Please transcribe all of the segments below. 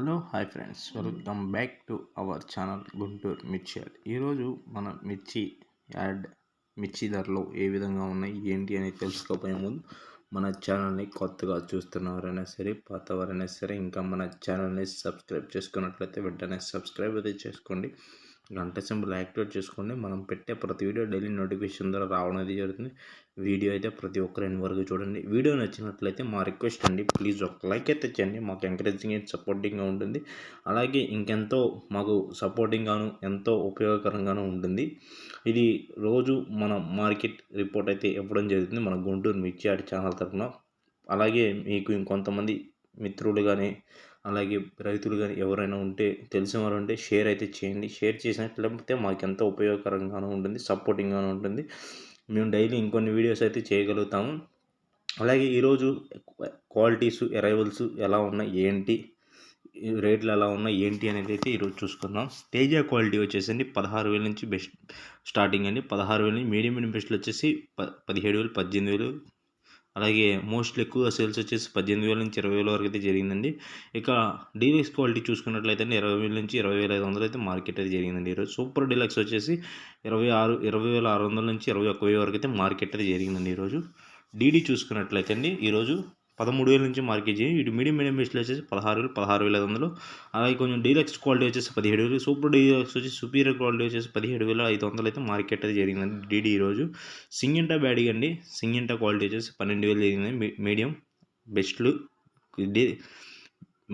Hello hi friends. Welcome back to our channel Guntur Mirchi yard. ఈరోజు మన మిర్చి add మిర్చి ధరలు ఏ విధంగా ఉన్నాయి ఏంటి అనేది తెలుసుకోపోయే ముందు మన ఛానల్ని కొత్తగా చూస్తున్నవారైనా సరే పాతవారైనా సరే ఇంకా మన ఛానల్ని సబ్స్క్రైబ్ చేసుకున్నట్లయితే వెంటనే సబ్స్క్రైబ్ అయితే చేసుకోండి. గంట సింబల్ యాక్టివేట్ చేసుకోండి మనం పెట్టే ప్రతి వీడియో డైలీ నోటిఫికేషన్ ద్వారా రావడం అనేది జరుగుతుంది. వీడియో అయితే ప్రతి ఒక్కరు ఎన్ని వరకు చూడండి. వీడియో నచ్చినట్లయితే మా రిక్వెస్ట్ అండి ప్లీజ్ ఒక లైక్ అయితే చేయండి. మాకు ఎంకరేజింగ్ అయితే సపోర్టింగ్గా ఉంటుంది. అలాగే ఇంకెంతో మాకు సపోర్టింగ్గాను ఎంతో ఉపయోగకరంగాను ఉంటుంది. ఇది రోజు మన మార్కెట్ రిపోర్ట్ అయితే ఇవ్వడం జరుగుతుంది. మన గుంటూరు మిర్చి ఆడి ఛానల్ తరఫున. అలాగే మీకు ఇంకొంతమంది మిత్రులు కానీ అలాగే రైతులు కానీ ఎవరైనా ఉంటే తెలిసిన వారు ఉంటే షేర్ అయితే చేయండి. షేర్ చేసినట్లయితే మాకు ఎంతో ఉపయోగకరంగాను ఉంటుంది సపోర్టింగ్గాను ఉంటుంది. మేము డైలీ ఇంకొన్ని వీడియోస్ అయితే చేయగలుగుతాము అలాగే ఈరోజు క్వాలిటీస్ అరైవల్స్ ఎలా ఉన్నాయి ఏంటి రేట్లు ఎలా ఉన్నాయి ఏంటి అనేది అయితే ఈరోజు చూసుకుందాం. తేజ క్వాలిటీ వచ్చేసండి పదహారు వేల నుంచి బెస్ట్ స్టార్టింగ్ అండి. పదహారు వేల నుంచి మీడియం మీడియం బెస్ట్లు వచ్చేసి ప పదిహేడు వేలు పద్దెనిమిది వేలు అలాగే మోస్ట్లీ ఎక్కువ సేల్స్ వచ్చేసి పద్దెనిమిది వేల నుంచి ఇరవై వేల వరకు అయితే జరిగిందండి. ఇక డీలక్స్ క్వాలిటీ చూసుకున్నట్లయితే ఇరవై వేల నుంచి ఇరవై వేల ఐదు వందలు అయితే మార్కెట్ అయితే జరిగిందండి. ఈరోజు సూపర్ డీలక్స్ వచ్చేసి ఇరవై ఆరు ఇరవై వేల ఆరు వందల నుంచి ఇరవై ఒక్క వెయ్యి వరకు అయితే మార్కెట్ అయితే జరిగిందండి ఈరోజు. డీడీ చూసుకున్నట్లయితే అండి ఈరోజు పదమూడు వేల నుంచి మార్కెట్ చేయి ఇటు మీడియం మీడియం బెస్ట్లో వచ్చేసి పదహారు వేలు పదహారు వేల ఐదు వందలు. అలాగే కొంచెం డీలక్స్ క్వాలిటీ వచ్చేసి పదిహేడు వేలు సూపర్ డీలక్స్ వచ్చి సుపీరియర్ క్వాలిటీ వచ్చేసి పదిహేడు వేల ఐదు వందలు అయితే మార్కెట్ అయితే జరిగిందండి డీడీ ఈరోజు. సింగింటా బ్యాడీ అండి. సింగింటా క్వాలిటీ వచ్చేసి పన్నెండు వేలు జరిగింది. మీడియం బెస్ట్లు డీ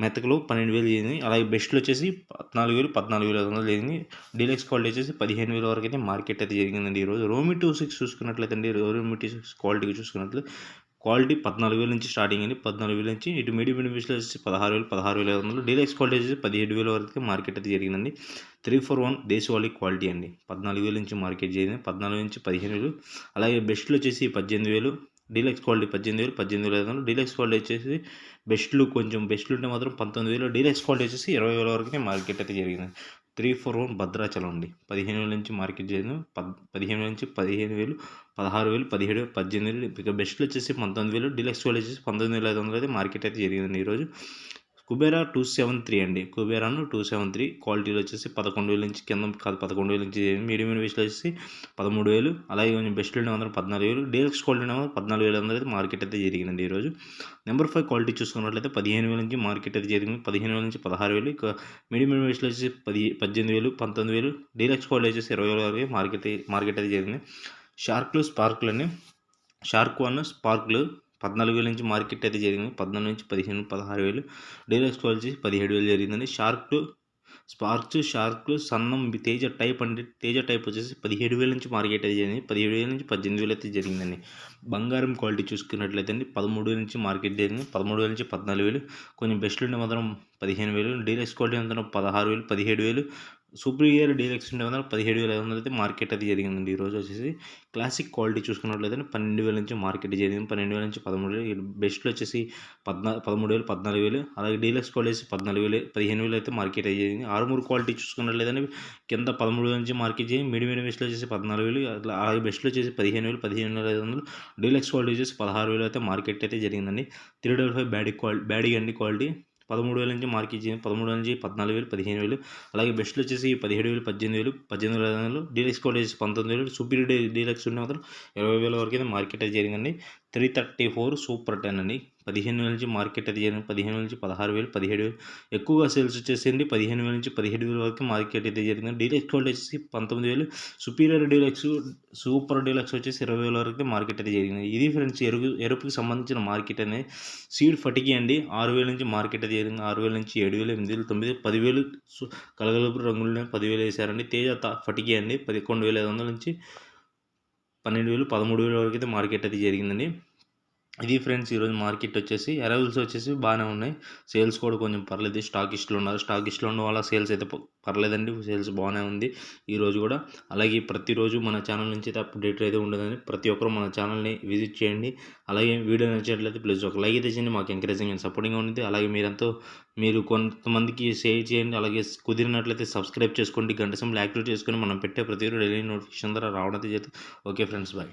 మెతకలు పన్నెండు వేలు జరిగింది. అలాగే బెస్ట్లు వచ్చేసి పద్నాలుగు వేలు పద్నాలుగు వేల ఐదు వందలు జరిగింది. డీలక్స్ క్వాలిటీ వచ్చేసి పదిహేను వేల వరకు అయితే మార్కెట్ అయితే జరిగిందండి ఈరోజు. రోమి టూ సిక్స్ చూసుకున్నట్లయితే అండి రోమి టూ సిక్స్ క్వాలిటీ చూసుకున్నట్లయితే క్వాలిటీ పద్నాలుగు వేల నుంచి స్టార్టింగ్ అండి పద్నాలుగు వేల నుంచి ఇటు మీడియం బెనిఫిట్స్లో వచ్చి పదహారు వేలు పదహారు వేల ఐదు వందలు. డీలక్స్ క్వాలిటీ వచ్చేసి పదిహేడు వేల వరకు మార్కెట్ అయితే జరిగిందండి. త్రీ ఫోర్ వన్ దేశవాళీ క్వాలిటీ అండి. పద్నాలుగు వేల నుంచి మార్కెట్ జరిగింది. పద్నాలుగు నుంచి పదిహేను వేలు. అలాగే బెస్ట్లు వచ్చేసి పద్దెనిమిది వేలు. డీలక్స్ క్వాలిటీ పద్దెనిమిది వేలు పద్దెనిమిది వేల ఐదు వందలు. డీలక్స్ క్వాలిటీ వచ్చేసి బెస్ట్లు కొంచెం బెస్ట్లు ఉంటే మాత్రం పంతొమ్మిది వేలు. డీలక్స్ క్వాలిటీ వచ్చేసి ఇరవై వేల వరకు మార్కెట్ అయితే జరిగింది. త్రీ ఫోర్ వన్ భద్రాచలం అండి. పదిహేను వేల నుంచి మార్కెట్ చేయను పద్ పదిహేను వేల నుంచి పదిహేను వేలు పదహారు వేలు పదిహేడు వేలు పద్దెనిమిది వేలు ఇక బెస్ట్లు వచ్చేసి పంతొమ్మిది వేలు డిలక్స్ వేలు వచ్చేసి పంతొమ్మిది వేల ఐదు వందలు అయితే మార్కెట్ అయితే జరిగిందండి ఈరోజు. కుబేరా టూ సెవెన్ త్రీ అండి. కుబేరాను టూ సెవెన్ త్రీ. క్వాలిటీలో వచ్చేసి పదకొండు వేల నుంచి కింద కాదు పదకొండు వేల నుంచి మీడియం వేస్ట్లో వచ్చేసి పదమూడు వేలు. అలాగే కొంచెం బెస్ట్ మాత్రం పద్నాలుగు వేలు. డీలక్స్ క్వాలిటీ మాత్రం పద్నాలుగు వేల వందలు మార్కెట్ అయితే జరిగిందండి ఈరోజు. నెంబర్ ఫైవ్ క్వాలిటీ చూసుకున్నట్లయితే పదిహేను వేల నుంచి మార్కెట్ అయితే జరిగింది. పదిహేను వేల నుంచి పదహారు వేలు. ఇక మీడియం వేస్ట్లో వచ్చేసి పది పద్దెనిమిది వేలు పంతొమ్మిది వేలు. డీలక్స్ క్వాలిటీ వచ్చేసి ఇరవై వేల వరకు మార్కెట్ మార్కెట్ అయితే జరిగింది. షార్క్లు స్పార్క్లు అని షార్క్ వన్ స్పార్క్లు పద్నాలుగు వేల నుంచి మార్కెట్ అయితే జరిగింది. పద్నాలుగు నుంచి పదిహేను పదహారు వేలు. డీలక్స్ క్వాలిటీ పదిహేడు వేలు జరిగిందండి. షార్క్ స్పార్క్స్ షార్క్లు సన్నం తేజ టైప్ అంటే తేజ టైప్ వచ్చేసి పదిహేడు వేల నుంచి మార్కెట్ అయితే జరిగింది. పదిహేడు వేల నుంచి పద్దెనిమిది వేలు అయితే జరిగిందండి. బంగారం క్వాలిటీ చూసుకున్నట్లయితే అండి పదమూడు వేల నుంచి మార్కెట్ జరిగింది. పదమూడు వేల నుంచి పద్నాలుగు వేలు. కొంచెం బెస్ట్ ఉండే మాత్రం పదిహేను వేలు. డీలక్స్ క్వాలిటీ మాత్రం పదహారు వేలు పదిహేడు వేలు. సూపీరియర్ డీలక్స్ ఉండే మాత్రం పదిహేడు వేల ఐదు వందలు అయితే మార్కెట్ అయితే జరిగిందండి. ఈరోజు వచ్చేసి క్లాసిక్ క్వాలిటీ చూసుకున్నట్లయితే పన్నెండు వేల నుంచి మార్కెట్ జరిగింది. పన్నెండు వేల నుంచి పదమూడు వేలు బెస్ట్లో వచ్చేసి పద్నా పదమూడు వేలు పద్నాలుగు వేలు అలాగే డీలక్స్ క్వాలిటీ పద్నాలుగు వేలు పదిహేను వేలు అయితే మార్కెట్ అయితే జరిగింది. ఆరుమూరు క్వాలిటీ చూసుకున్నట్లయితే కింద పదమూడు వేల నుంచి మార్కెట్ చేయండి మీడియం మీడియం బెస్ట్లో వచ్చేసి పద్నాలుగు వేలు అలాగే బెస్ట్లో వచ్చేసి పదిహేను వేలు పదిహేను వేల ఐదు వందలు. డీలక్స్ క్వాలిటీ వచ్చేసి పదహారు వేలు అయితే మార్కెట్ అయితే జరిగిందండి. Three double five Byadgi quality Byadgi అండి క్వాలిటీ. పదమూడు వేల నుంచి మార్కెట్ ఇచ్చింది. పదమూడు వేల నుంచి పద్నాలుగు వేలు పదిహేను వేలు. అలాగే బెస్ట్లు వచ్చేసి పదిహేడు వేలు పద్దెనిమిది వేలు పద్దెనిమిది వేల ఐదు వందలు. డీలక్స్ కూడా వచ్చేసి పంతొమ్మిది వేలు సూపీరియర్ డీలక్స్ ఉంటే మాత్రం ఇరవై వేల వరకు అయితే మార్కెట్ అయితే జరిగిందండి. Three thirty four super ten అండి పదిహేను వేల నుంచి మార్కెట్ అయితే పదిహేను నుంచి పదహారు వేలు పదిహేడు వేలు. ఎక్కువగా సేల్స్ వచ్చేసింది పదిహేను వేల నుంచి పదిహేడు వేల వరకు మార్కెట్ అయితే జరిగింది. డీలక్స్ వాళ్ళు వచ్చేసి పంతొమ్మిది వేలు. సుపీరియర్ డీలక్స్ సూపర్ డీలక్స్ వచ్చేసి ఇరవై వేల వరకు మార్కెట్ అయితే జరిగింది. ఇది ఫ్రెండ్స్ ఎరుపు ఎరుపుకి సంబంధించిన మార్కెట్ అనేది. సీడ్ ఫటికి అండి ఆరు వేల నుంచి మార్కెట్ అయితే జరిగింది. ఆరు వేల నుంచి ఏడు వేలు ఎనిమిది వేలు తొమ్మిది పదివేలు కలగలుపు రంగులనే పదివేలు వేసారండి తేజ ఫటికి అండి. పదకొండు వేల ఐదు వందల నుంచి పన్నెండు వేలు పదమూడు వేల వరకు అయితే మార్కెట్ అయితే జరిగిందండి. ఇది ఫ్రెండ్స్ ఈరోజు మార్కెట్ వచ్చేసి అరైవల్స్ వచ్చేసి బాగానే ఉన్నాయి. సేల్స్ కూడా కొంచెం పర్లేదు. స్టాక్ ఇస్టులు ఉన్నారు. స్టాక్ ఇస్టులు ఉండడం వల్ల సేల్స్ అయితే పర్లేదండి. సేల్స్ బాగానే ఉంది ఈరోజు కూడా. అలాగే ప్రతిరోజు మన ఛానల్ నుంచి అయితే అప్డేట్ అయితే ఉండదని ప్రతి ఒక్కరు మన ఛానల్ని విజిట్ చేయండి. అలాగే వీడియో నచ్చినట్లయితే ప్లీజ్ ఒక లైక్ అయితే చేయండి. మాకు ఎంకరేజింగ్ అండ్ సపోర్టింగ్గా ఉంది అలాగే మీరంతా మీరు కొంతమందికి షేర్ చేయండి. అలాగే కుదిరినట్లయితే సబ్స్క్రైబ్ చేసుకోండి. గంట సమయంలో యాక్టివేట్ చేసుకొని మనం పెట్టే ప్రతిరోజు డైలీ నోటిఫికేషన్ ద్వారా రావడం అయితే ఓకే ఫ్రెండ్స్ బాయ్.